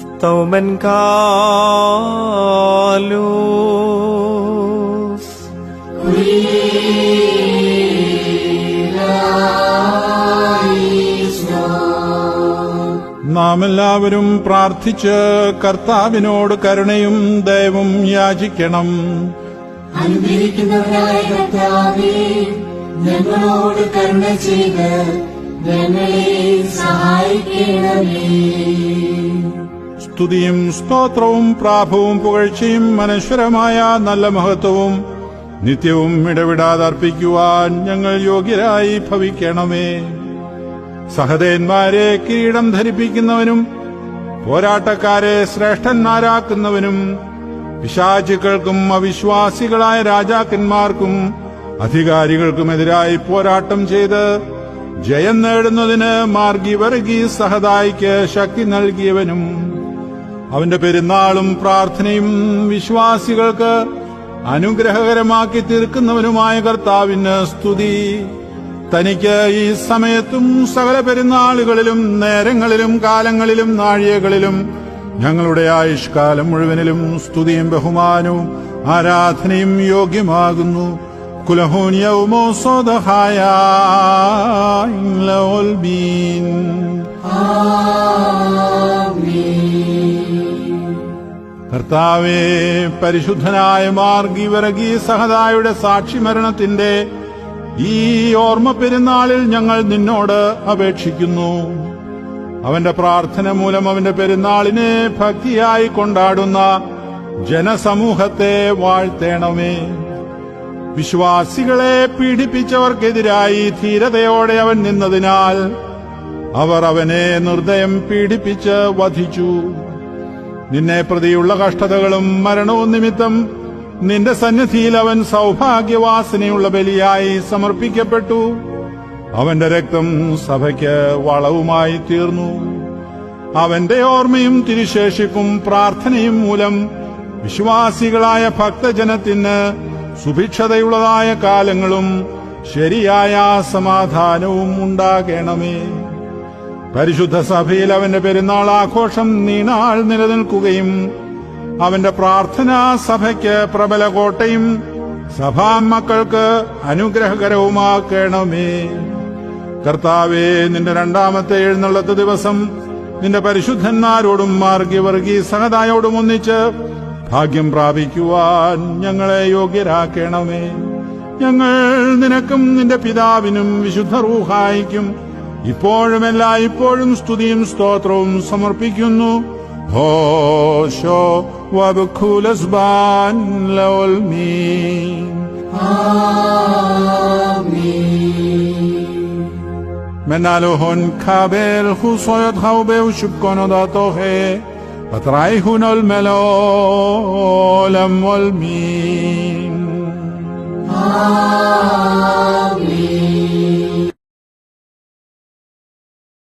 സ്തൗമൻ കാലൂസ് നാം എല്ലാവരും പ്രാർത്ഥിച്ച് കർത്താവിനോട് കരുണയും ദയവും യാചിക്കണം. അനുഗ്രഹിക്കുന്നവനായ കർത്താവേ ഞങ്ങളോട് കരുണ ചെയ്ത് ഞങ്ങളെ സഹായിക്കണമേ. സ്തുതിയും സ്തോത്രവും പ്രാഭവും പുകഴ്ചയും മനശ്വരമായ നല്ല മഹത്വവും നിത്യവും ഇടവിടാതെ അർപ്പിക്കുവാൻ ഞങ്ങൾ യോഗ്യരായി ഭവിക്കണമേ. സഹദേന്മാരെ കിരീടം ധരിപ്പിക്കുന്നവനും പോരാട്ടക്കാരെ ശ്രേഷ്ഠന്മാരാക്കുന്നവനും പിശാചുക്കൾക്കും അവിശ്വാസികളായ രാജാക്കന്മാർക്കും അധികാരികൾക്കുമെതിരായി പോരാട്ടം ചെയ്ത് ജയം നേടുന്നതിന് മാർഗി വർഗി സഹതായിക്ക് ശക്തി നൽകിയവനും അവന്റെ പെരുന്നാളും പ്രാർത്ഥനയും വിശ്വാസികൾക്ക് അനുഗ്രഹകരമാക്കി തീർക്കുന്നവനുമായ കർത്താവിന് സ്തുതി. തനിക്ക് ഈ സമയത്തും സകല പെരുന്നാളുകളിലും നേരങ്ങളിലും കാലങ്ങളിലും നാഴികകളിലും ഞങ്ങളുടെ ആയുഷ്കാലം മുഴുവനിലും സ്തുതിയും ബഹുമാനവും ആരാധനയും യോഗ്യമാകുന്നു. കുലഹോനിയവുമോ സ്വതഹായ കർത്താവേ പരിശുദ്ധനായ മാർഗി വിറകി സഹതായുടെ സാക്ഷി മരണത്തിന്റെ ഈ ഓർമ്മ പെരുന്നാളിൽ ഞങ്ങൾ നിന്നോട് അപേക്ഷിക്കുന്നു. അവന്റെ പ്രാർത്ഥന മൂലം അവന്റെ പെരുന്നാളിനെ ഭക്തിയായി കൊണ്ടാടുന്ന ജനസമൂഹത്തെ വാഴ്ത്തേണമേ. വിശ്വാസികളെ പീഡിപ്പിച്ചവർക്കെതിരായി ധീരതയോടെ അവൻ നിന്നതിനാൽ അവർ അവനെ നിർദ്ദയം പീഡിപ്പിച്ച് വധിച്ചു. നിന്നെ പ്രതിയുള്ള കഷ്ടതകളും മരണവും നിമിത്തം നിന്റെ സന്നിധിയിൽ അവൻ സൗഭാഗ്യവാസനയുള്ള ബലിയായി സമർപ്പിക്കപ്പെട്ടു. അവന്റെ രക്തം സഭയ്ക്ക് വളവുമായി തീർന്നു. അവന്റെ ഓർമ്മയും തിരുശേഷിപ്പും പ്രാർത്ഥനയും മൂലം വിശ്വാസികളായ ഭക്തജനത്തിന് സുഭിക്ഷതയുള്ളതായ കാലങ്ങളും ശരിയായ സമാധാനവും ഉണ്ടാകണമേ. പരിശുദ്ധ സഭയിൽ അവന്റെ പെരുന്നാൾ ആഘോഷം നീണാൾ നിലനിൽക്കുകയും അവന്റെ പ്രാർത്ഥനാ സഭയ്ക്ക് പ്രബല കോട്ടയും സഭാ മക്കൾക്ക് അനുഗ്രഹകരവുമാക്കണമേ. കർത്താവേ നിന്റെ രണ്ടാമത്തെ എഴുന്നള്ളത്ത് ദിവസം നിന്റെ പരിശുദ്ധന്മാരോടും മാർഗിവർഗി സഹതായോടും ഒന്നിച്ച് ഭാഗ്യം പ്രാപിക്കുവാൻ ഞങ്ങളെ യോഗ്യരാക്കണമേ. ഞങ്ങൾ നിനക്കും നിന്റെ പിതാവിനും വിശുദ്ധ റൂഹായിക്കും ഇപ്പോഴുമല്ല ഇപ്പോഴും സ്തുതിയും സ്തോത്രവും സമർപ്പിക്കുന്നു. ഹോഷോ വബുഖുലസ്ബാൻ ലോൽമീ منالهن كابل خصوصيات خوبة وشبكون داتوخي فترايحون الملول أم والمين آمين